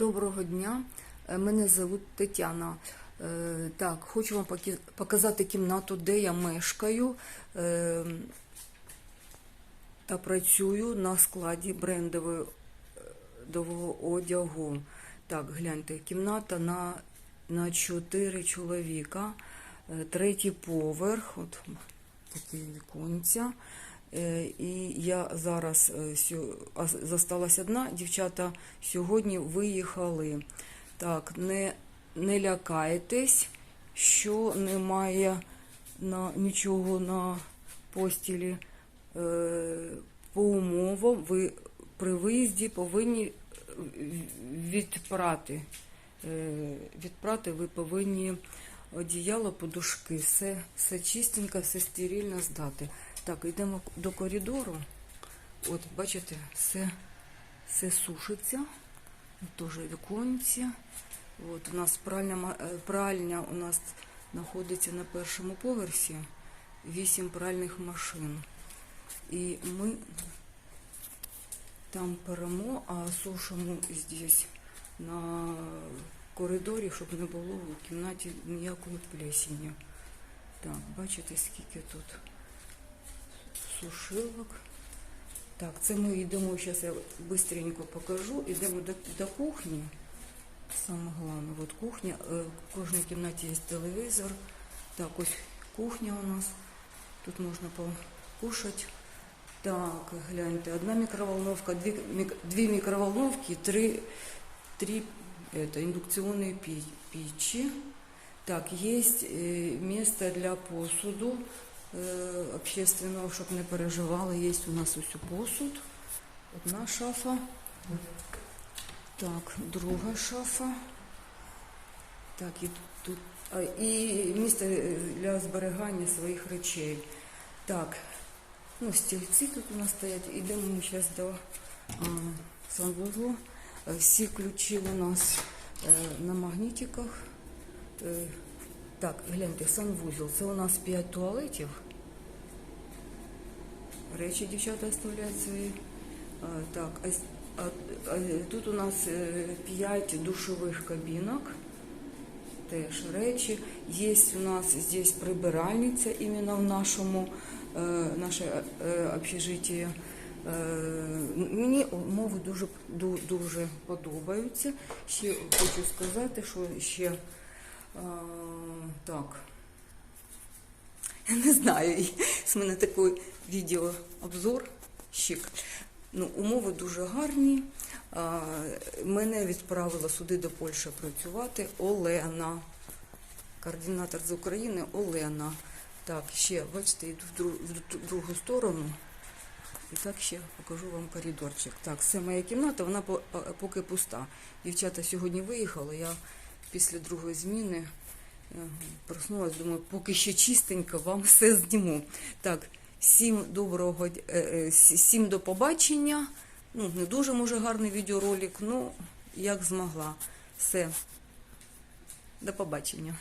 Доброго дня, Е, мене звуть Тетяна. Е, Так, хочу вам показати кімнату, де я мешкаю е, та працюю на складі брендового одягу. Так, гляньте, кімната на, на 4 чоловіка, третій поверх, от такі віконця. Е, І я зараз е, а з- зосталась одна. Дівчата сьогодні виїхали. Так, не, не лякайтесь, що немає на, нічого на постілі. Е, По умовам ви при виїзді повинні відпрати. Відпрати ви повинні одіяло, подушки, все, все чистенько, все стерильно здати. Так, йдемо до коридору. От, бачите, все, все сушиться. Теж віконці. От, у нас пральня, е, пральня у нас знаходиться на першому поверсі. Вісім пральних машин. І ми там перемо, а сушимо здесь на коридорі, щоб не було в кімнаті ніякої плесені. Так, бачите, скільки тут сушилок. Так, це ми йдемо, зараз я швидко покажу. Йдемо до, до кухні. Саме головне, от кухня. Е, В кожній кімнаті є телевізор. Так, ось кухня у нас. Тут можна покушати. Так, гляньте, одна микроволновка, дві, дві микроволновки, три, три это, индукционные пи- печи. Так, есть э, место для посуду э, общественного, чтобы не переживали. Есть у нас усю посуд. Одна шафа. Так, друга шафа. Так, і тут а, і місце е, для зберігання своїх речей. Так, ну, стільці тут у нас стоять. Ідемо ми зараз до а, санвузлу. Е, Всі ключі у нас е, на магнітиках. Е, Так, гляньте, санвузол. Це у нас 5 туалетів. Речі дівчата оставляють свої. Так, тут у нас 5 душових кабінок. Теж речі. Є у нас здесь прибиральниця іменно в нашому наше общежитие. Е, Мені умови дуже, дуже подобаються. Ще хочу сказати, що ще е, так. Я не знаю, з мене такий відеообзор щик. Ну, умови дуже гарні. Мене відправила сюди до Польщі працювати Олена, координатор з України Олена. Так, ще, бачите, йду в другу сторону. І так ще покажу вам коридорчик. Так, це моя кімната, вона по- поки пуста. Дівчата сьогодні виїхали, я після другої зміни е, проснулась, думаю, поки ще чистенько, вам все зніму. Так, всім доброго, е, е, всім до побачення. Ну, не дуже може гарний відеоролик, ну як змогла. Все. До побачення.